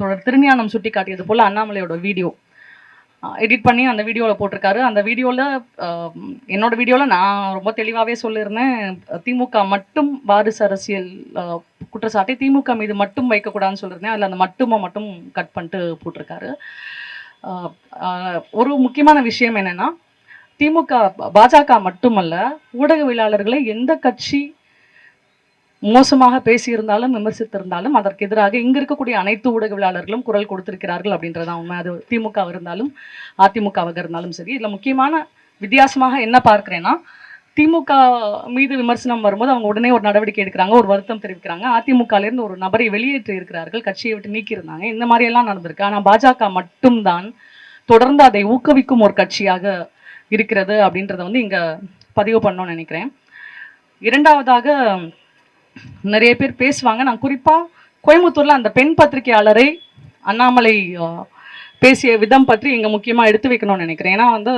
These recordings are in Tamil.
தொடர் திருஞானம் சுட்டி காட்டியது போல் அண்ணாமலையோட வீடியோ. எடிட் பண்ணி அந்த வீடியோவில் போட்டிருக்காரு. அந்த வீடியோவில் என்னோட வீடியோவில் நான் ரொம்ப தெளிவாகவே சொல்லியிருந்தேன் திமுக மட்டும் வாரிசு அரசியல் குற்றச்சாட்டை திமுக மீது மட்டும் வைக்கக்கூடாதுன்னு சொல்லியிருந்தேன் அதில் அந்த மட்டுமை மட்டும் கட் பண்ணிட்டு போட்டிருக்காரு. ஒரு முக்கியமான விஷயம் என்னென்னா திமுக பாஜக மட்டுமல்ல ஊடகவியலாளர்களை எந்த கட்சி மோசமாக பேசியிருந்தாலும் விமர்சித்திருந்தாலும் அதற்கு எதிராக இங்கே இருக்கக்கூடிய அனைத்து ஊடகவியலாளர்களும் குரல் கொடுத்திருக்கிறார்கள் அப்படின்றதான் உண்மை. அது திமுக இருந்தாலும் அதிமுகவாக இருந்தாலும் சரி. இதில் முக்கியமான வித்தியாசமாக என்ன பார்க்குறேன்னா திமுக மீது விமர்சனம் வரும்போது அவங்க உடனே ஒரு நடவடிக்கை எடுக்கிறாங்க ஒரு வருத்தம் தெரிவிக்கிறாங்க. அதிமுகலேருந்து ஒரு நபரை வெளியேற்றி இருக்கிறார்கள் கட்சியை விட்டு நீக்கியிருந்தாங்க. இந்த மாதிரி எல்லாம் நடந்திருக்கு. ஆனால் பாஜக மட்டும்தான் தொடர்ந்து அதை ஊக்குவிக்கும் ஒரு கட்சியாக இருக்கிறது அப்படின்றத வந்து இங்கே பதிவு பண்ணணும்னு நினைக்கிறேன். இரண்டாவதாக நிறைய பேர் பேசுவாங்க. நான் குறிப்பாக கோயம்புத்தூரில் அந்த பெண் பத்திரிகையாளரை அண்ணாமலை பேசிய விதம் பற்றி இங்கே முக்கியமாக எடுத்து வைக்கணும்னு நினைக்கிறேன். ஏன்னா வந்து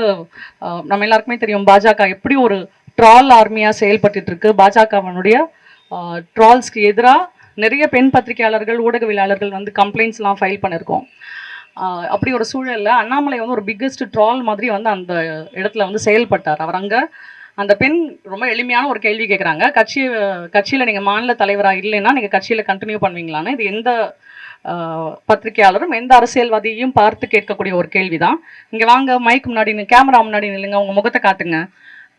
நம்ம எல்லாருக்குமே தெரியும் பாஜக எப்படி ஒரு ட்ரால் ஆர்மியாக செயல்பட்டுட்டு இருக்கு பாஜகவனுடைய ட்ரால்ஸ்க்கு எதிராக நிறைய பெண் பத்திரிகையாளர்கள் ஊடகவியலாளர்கள் வந்து கம்ப்ளைண்ட்ஸ்லாம் ஃபைல் பண்ணியிருக்கோம் அப்படி ஒரு சூழல்ல அண்ணாமலை வந்து ஒரு பிக்கெஸ்ட் ட்ரால் மாதிரி வந்து அந்த இடத்துல வந்து செயல்பட்டார். அவர் அங்கே அந்த பெண் ரொம்ப எளிமையான ஒரு கேள்வி கேட்குறாங்க கட்சி கட்சியில் நீங்கள் மாநில தலைவராக இல்லைன்னா நீங்கள் கட்சியில் கண்டினியூ பண்ணுவீங்களான்னு இது எந்த பத்திரிகையாளரும் எந்த அரசியல்வாதியையும் பார்த்து கேட்கக்கூடிய ஒரு கேள்வி தான் இங்கே வாங்க மைக் முன்னாடி கேமரா முன்னாடி நில்லுங்க உங்கள் முகத்தை காட்டுங்க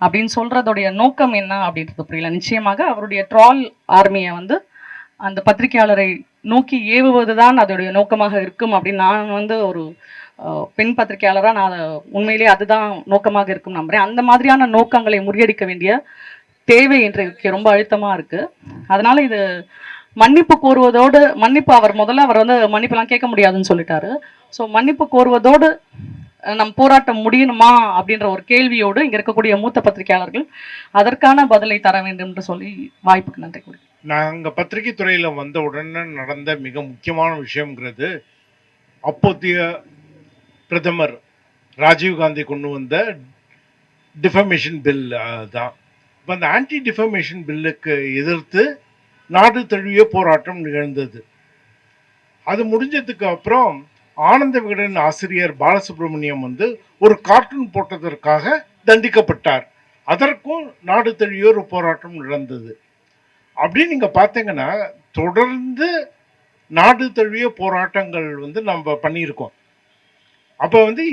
அப்படின்னு சொல்கிறதுடைய நோக்கம் என்ன அப்படின்றது புரியல. நிச்சயமாக அவருடைய ட்ரால் ஆர்மியை வந்து அந்த பத்திரிகையாளரை நோக்கி ஏவுவது தான் அதோடைய நோக்கமாக இருக்கும் அப்படின்னு நான் வந்து ஒரு பெண் பத்திரிகையாளராக நான் உண்மையிலேயே அதுதான் நோக்கமாக இருக்கும் நம்புறேன். அந்த மாதிரியான நோக்கங்களை முறியடிக்க வேண்டிய தேவை இன்றைக்கு ரொம்ப அழுத்தமாக இருக்குது அதனால் இது மன்னிப்பு கோருவதோடு மன்னிப்பு அவர் முதல்ல அவர் வந்து மன்னிப்புலாம் கேட்க முடியாதுன்னு சொல்லிட்டாரு. ஸோ மன்னிப்பு கோருவதோடு நம் போராட்டம் முடியணுமா அப்படின்ற ஒரு கேள்வியோடு இங்கே இருக்கக்கூடிய மூத்த பத்திரிகையாளர்கள் அதற்கான பதிலை தர வேண்டும் என்று சொல்லி வாய்ப்புக்கு நன்றி கூறி நாங்கள் பத்திரிகை துறையில் வந்த உடனே நடந்த மிக முக்கியமான விஷயங்கிறது அப்போதைய பிரதமர் ராஜீவ் காந்தி கொண்டு வந்த டிஃபமேஷன் பில் தான். இப்போ அந்த ஆன்டி டிஃபமேஷன் பில்லுக்கு எதிர்த்து நாடு தழுவிய போராட்டம் நிகழ்ந்தது. அது முடிஞ்சதுக்கு அப்புறம் ஆனந்த விகடன் ஆசிரியர் பாலசுப்ரமணியம் வந்து ஒரு கார்ட்டூன் போட்டதற்காக தண்டிக்கப்பட்டார். அதற்கும் நாடு தழுவிய ஒரு போராட்டம் நடந்தது. அப்படின்னு நீங்கள் பார்த்தீங்கன்னா தொடர்ந்து நாடு தழுவிய போராட்டங்கள் வந்து நம்ம பண்ணியிருக்கோம். அப்போ வந்து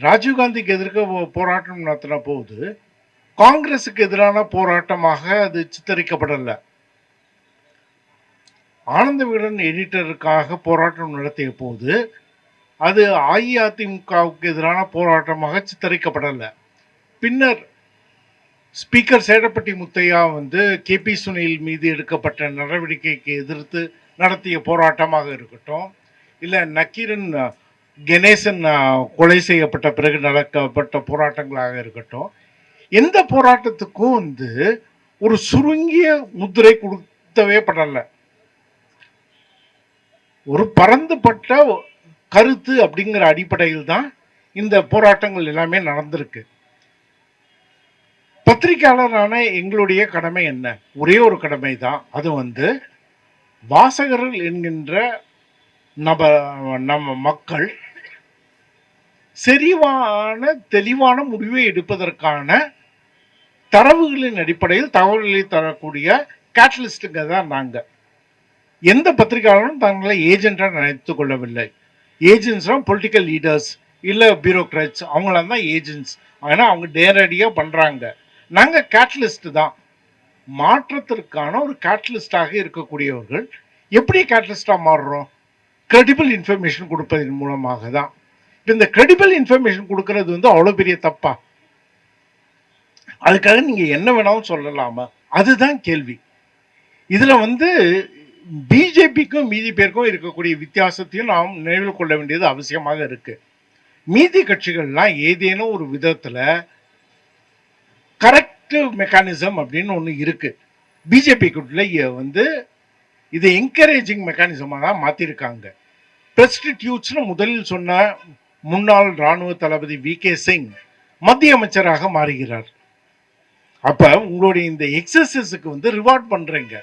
ராஜீவ்காந்திக்கு எதிர்க்க போ- போராட்டம் நடத்தின போது காங்கிரஸுக்கு எதிரான போராட்டமாக அது சித்தரிக்கப்படலை. ஆனந்த விகடன் எடிட்டருக்காக போராட்டம் நடத்திய போது அது அஇஅதிமுகவுக்கு எதிரான போராட்டமாக சித்தரிக்கப்படலை. பின்னர் ஸ்பீக்கர் சேடப்பட்டி முத்தையா வந்து கே பி சுனில் மீது எடுக்கப்பட்ட நடவடிக்கைக்கு எதிர்த்து நடத்திய போராட்டமாக இருக்கட்டும் இல்லை நக்கீரன் கணேசன் கொலை செய்யப்பட்ட பிறகு நடக்கப்பட்ட போராட்டங்களாக இருக்கட்டும் எந்த போராட்டத்துக்கும் வந்து ஒரு சுருங்கிய முத்திரை கொடுத்தவே படலை. ஒரு பரந்துபட்ட கருத்து அப்படிங்கிற அடிப்படையில் தான் இந்த போராட்டங்கள் எல்லாமே நடந்திருக்கு. பத்திரிகையாளரான எங்களுடைய கடமை என்ன? ஒரே ஒரு கடமை தான். அது வந்து வாசகர்கள் என்கின்ற நப நம்ம மக்கள் செறிவான தெளிவான முடிவை எடுப்பதற்கான தரவுகளின் அடிப்படையில் தகவல்களை தரக்கூடிய கேட்டலிஸ்ட்டுங்க தான் நாங்கள் எந்த பத்திரிகையாளரும் தங்களை ஏஜென்ட்டாக நினைத்து கொள்ளவில்லை. ஏஜென்ட்ஸ்லாம் பொலிட்டிக்கல் லீடர்ஸ் இல்லை பியூரோக்ராட்ஸ் அவங்களாம் தான் ஏஜென்ட்ஸ் ஏன்னா அவங்க நேரடியாக பண்ணுறாங்க நாங்கள் கேட்டலிஸ்ட் தான். மாற்றத்திற்கான ஒரு கேட்டலிஸ்டாக இருக்கக்கூடியவர்கள் எப்படி கேட்டலிஸ்டாக மாறுறோம்? கிரெடிபிள் இன்ஃபர்மேஷன் கொடுப்பதன் மூலமாக தான் இந்த கிரெடிபிள் இன்ஃபர்மேஷன் கொடுக்கறது வந்து அவ்வளோ பெரிய தப்பா? அதுக்காக நீங்கள் என்ன வேணாலும் சொல்லலாமா? அதுதான் கேள்வி. இதில் வந்து பிஜேபிக்கும் மீதி பேருக்கும் இருக்கக்கூடிய வித்தியாசத்தையும் நாம் நினைவில் கொள்ள வேண்டியது அவசியமாக இருக்கு. மீதி கட்சிகள்லாம் ஏதேனும் ஒரு விதத்தில் கரெக்டிவ் மெக்கானிசம் அப்படின்னு ஒன்று இருக்கு. பிஜேபிக்குள்ள வந்து இது என்கரேஜிங் மெக்கானிசமாக தான் மாற்றிருக்காங்க பிரஸ்டிடியூட்ஸ்னு முதலில் சொன்ன முன்னாள் ராணுவ தளபதி வி கே சிங் மத்திய அமைச்சராக மாறுகிறார். அப்போ உங்களுடைய இந்த எக்ஸசைஸுக்கு வந்து ரிவார்ட் பண்ணுறீங்க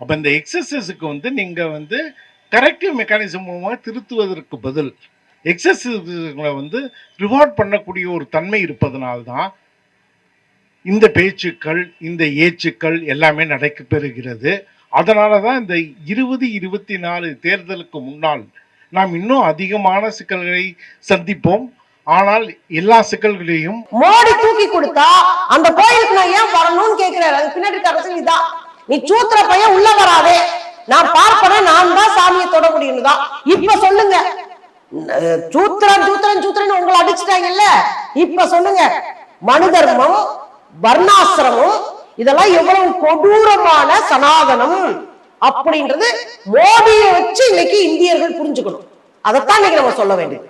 அப்போ இந்த எக்ஸசைஸுக்கு வந்து நீங்கள் வந்து கரெக்டிவ் மெக்கானிசம் மூலமாக திருத்துவதற்கு பதில் எக்ஸசிவ்களை வந்து ரிவார்ட் பண்ணக்கூடிய ஒரு தன்மை இருப்பதனால்தான் இந்த பேச்சுக்கள் இந்த ஏச்சுக்கள் எல்லாமே நடைபெறுகிறது. அதனால தான் இந்த இருபது இருபத்தி நாலு தேர்தலுக்கு முன்னால் நாம் இன்னும் அதிகமான சிக்கல்களை சந்திப்போம். ஆனால் எல்லா சிக்கல்களையும் மோடி தூக்கி கொடுத்தா அந்த கோயிலுக்கு நான் ஏன் வரணும்னு கேக்குறாரு அது பின்னாடி இருக்க அரசியல் இதான். நீ சூத்திர பையன் உள்ள வராதே. நான் பார்ப்பேன்? நான் தான் சாமியை தொட முடியும் தான் இப்ப சொல்லுங்க. சூத்திரன் சூத்திரன் சூத்திரன் உங்களை அடிச்சுட்டாங்கல்ல? இப்ப சொல்லுங்க. மனு தர்மம் வர்ணாசிரமம் இதெல்லாம் எவ்வளவு கொடூரமான சனாதனம். அப்படின்றது மோடியை வச்சு இன்னைக்கு இந்தியர்கள் புரிஞ்சுக்கணும். அதைத்தான் இன்னைக்கு நம்ம சொல்ல வேண்டியது.